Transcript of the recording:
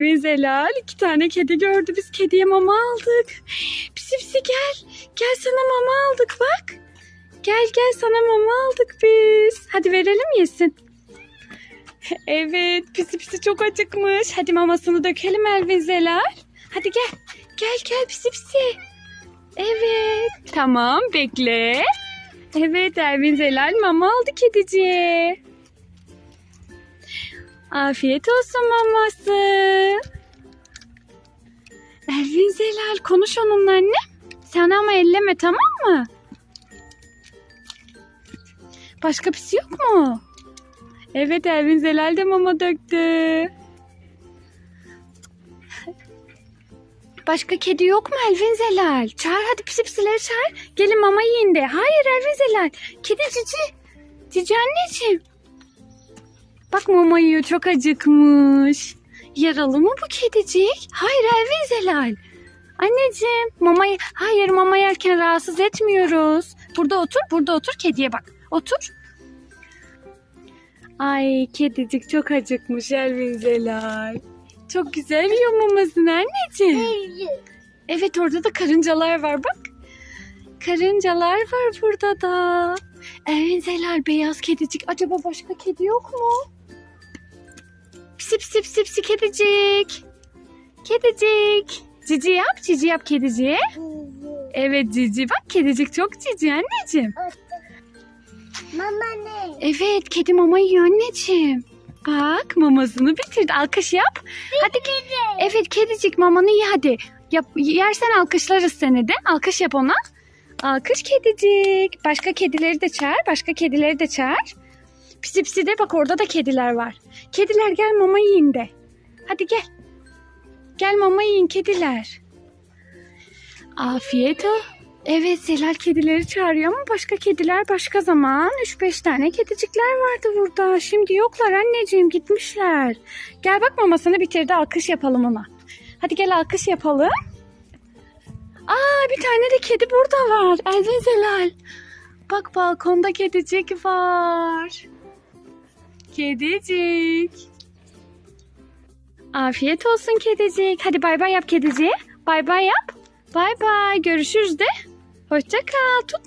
Ve Zelal iki tane kedi gördü. Biz kediye mama aldık. Pisi pisi gel. Gel sana mama aldık bak. Gel gel sana mama aldık biz. Hadi verelim yesin. Evet pisi pisi çok acıkmış. Hadi mamasını dökelim Elvin. Hadi gel. Gel gel pisi pisi. Evet. Tamam bekle. Evet Elvin mama aldı kediciye. Afiyet olsun maması. Elvin Zelal konuş onunla anne. Sen ama elleme tamam mı? Başka pisi yok mu? Evet Elvin Zelal de mama döktü. Başka kedi yok mu Elvin Zelal? Çağır hadi pisi pisileri çağır. Gelin mama yiyin de. Hayır Elvin Zelal. Kedi cici. Cici anneciğim. Bak mama yiyor çok acıkmış. Yaralı mı bu kedicik? Hayır Elvin Zelal. Anneciğim mamayı hayır mama yerken rahatsız etmiyoruz. Burada otur burada otur kediye bak. Otur. Ay kedicik çok acıkmış Elvin Zelal. Çok güzel yiyor mamasını anneciğim. Evet orada da karıncalar var bak. Karıncalar var burada da. Elvin Zelal beyaz kedicik. Acaba başka kedi yok mu? Pisi pisi pisi pisi kedicik. Kedicik. Cici yap, cici yap kediciye. Evet cici bak kedicik çok cici anneciğim. Mama ne? Evet kedi mama yiyor anneciğim. Bak mamasını bitirdi. Alkış yap. Hadi. Evet kedicik mamanı ye hadi. Yap, yersen alkışlarız seni de. Alkış yap ona. Alkış kedicik. Başka kedileri de çağır. Başka kedileri de çağır. Pisi pisi de bak orada da kediler var. Kediler gel mama yiyin de. Hadi gel. Gel mama yiyin kediler. Afiyet ol. Evet Zelal kedileri çağırıyor ama başka kediler başka zaman. 3-5 tane kedicikler vardı burada. Şimdi yoklar anneciğim gitmişler. Gel bak mamasını bitirdi alkış yapalım ona. Hadi gel alkış yapalım. Aa bir tane de kedi burada var. Elvin Zelal. Bak balkonda kedicik var. Kedicik. Afiyet olsun kedicik. Hadi bay bay yap kediciye. Bay bay yap. Bay bay. Görüşürüz de. Hoşça kal. Tut